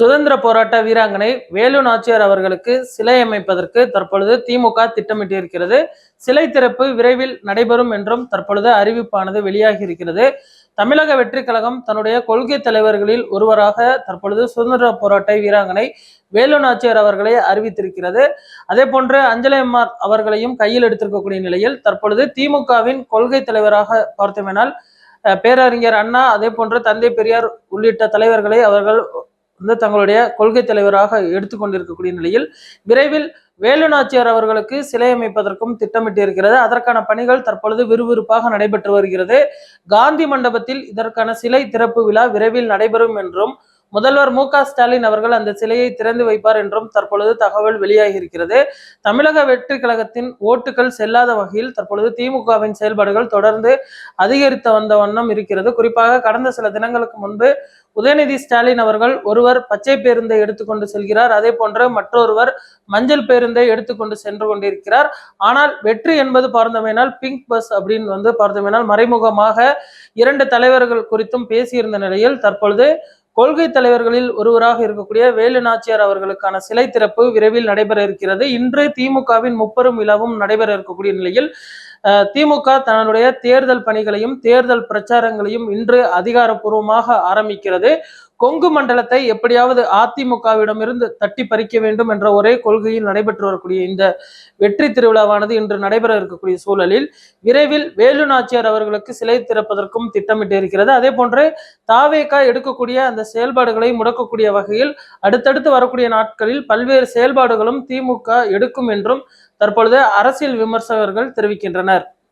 சுதந்திர போராட்ட வீராங்கனை வேலு நாச்சியார் அவர்களுக்கு சிலை அமைப்பதற்கு தற்பொழுது திமுக திட்டமிட்டிருக்கிறது சிலை திறப்பு விரைவில் நடைபெறும் என்றும் தற்பொழுது அறிவிப்பானது வெளியாகி இருக்கிறது. தமிழக வெற்றி கழகம் தன்னுடைய கொள்கை தலைவர்களில் ஒருவராக தற்பொழுது சுதந்திர போராட்ட வீராங்கனை வேலு நாச்சியார் அவர்களை அறிவித்திருக்கிறது. அதே போன்று அஞ்சலியம்மார் அவர்களையும் கையில் எடுத்திருக்கக்கூடிய நிலையில் தற்பொழுது திமுகவின் கொள்கை தலைவராக பார்த்தோமேனால் பேரறிஞர் அண்ணா அதே போன்று தந்தை பெரியார் உள்ளிட்ட தலைவர்களை அவர்கள் வந்து தங்களுடைய கொள்கை தலைவராக எடுத்துக்கொண்டிருக்கக்கூடிய நிலையில் விரைவில் வேலு நாச்சியார் அவர்களுக்கு சிலை அமைப்பதற்கும் திட்டமிட்டிருக்கிறது. அதற்கான பணிகள் தற்பொழுது விறுவிறுப்பாக நடைபெற்று வருகிறது. காந்தி மண்டபத்தில் இதற்கான சிலை திறப்பு விழா விரைவில் நடைபெறும் என்றும் முதல்வர் மு ஸ்டாலின் அவர்கள் அந்த சிலையை திறந்து வைப்பார் என்றும் தற்பொழுது தகவல் வெளியாகி இருக்கிறது தமிழக வெற்றி கழகத்தின் ஓட்டுகள் செல்லாத வகையில் தற்பொழுது திமுகவின் செயல்பாடுகள் தொடர்ந்து அதிகரித்து வந்த வண்ணம் இருக்கிறது. குறிப்பாக கடந்த சில தினங்களுக்கு முன்பு உதயநிதி ஸ்டாலின் அவர்கள் ஒருவர் பச்சை பேருந்தை எடுத்துக்கொண்டு செல்கிறார். அதே போன்று மற்றொருவர் மஞ்சள் பேருந்தை எடுத்துக்கொண்டு சென்று கொண்டிருக்கிறார். ஆனால் வெற்றி என்பது பார்த்தோமேனால் பிங்க் பஸ் அப்படின்னு வந்து பார்த்தோமேனால் மறைமுகமாக இரண்டு தலைவர்கள் குறித்தும் பேசியிருந்த நிலையில் தற்பொழுது கொள்கை தலைவர்களில் ஒருவராக இருக்கக்கூடிய வேலு நாச்சியார் அவர்களுக்கான சிலை திறப்பு விரைவில் நடைபெற இருக்கிறது. இன்று திமுகவின் முப்பெரும் விழாவும் நடைபெற இருக்கக்கூடிய நிலையில் திமுக தன்னுடைய தேர்தல் பணிகளையும் தேர்தல் பிரச்சாரங்களையும் இன்று அதிகாரப்பூர்வமாக ஆரம்பிக்கிறது. கொங்கு மண்டலத்தை எப்படியாவது அதிமுகவிடமிருந்து தட்டி பறிக்க வேண்டும் என்ற ஒரே கொள்கையில் நடைபெற்று வரக்கூடிய இந்த வெற்றி திருவிழாவானது இன்று நடைபெற இருக்கக்கூடிய சூழலில் விரைவில் வேலு நாச்சியார் அவர்களுக்கு சிலை திறப்பதற்கும் திட்டமிட்டு இருக்கிறது. அதே போன்று தாவேகா எடுக்கக்கூடிய அந்த செயல்பாடுகளை முடக்கக்கூடிய வகையில் அடுத்தடுத்து வரக்கூடிய நாட்களில் பல்வேறு செயல்பாடுகளும் திமுக எடுக்கும் என்றும் தற்பொழுது அரசியல் விமர்சகர்கள் தெரிவிக்கின்றனர்.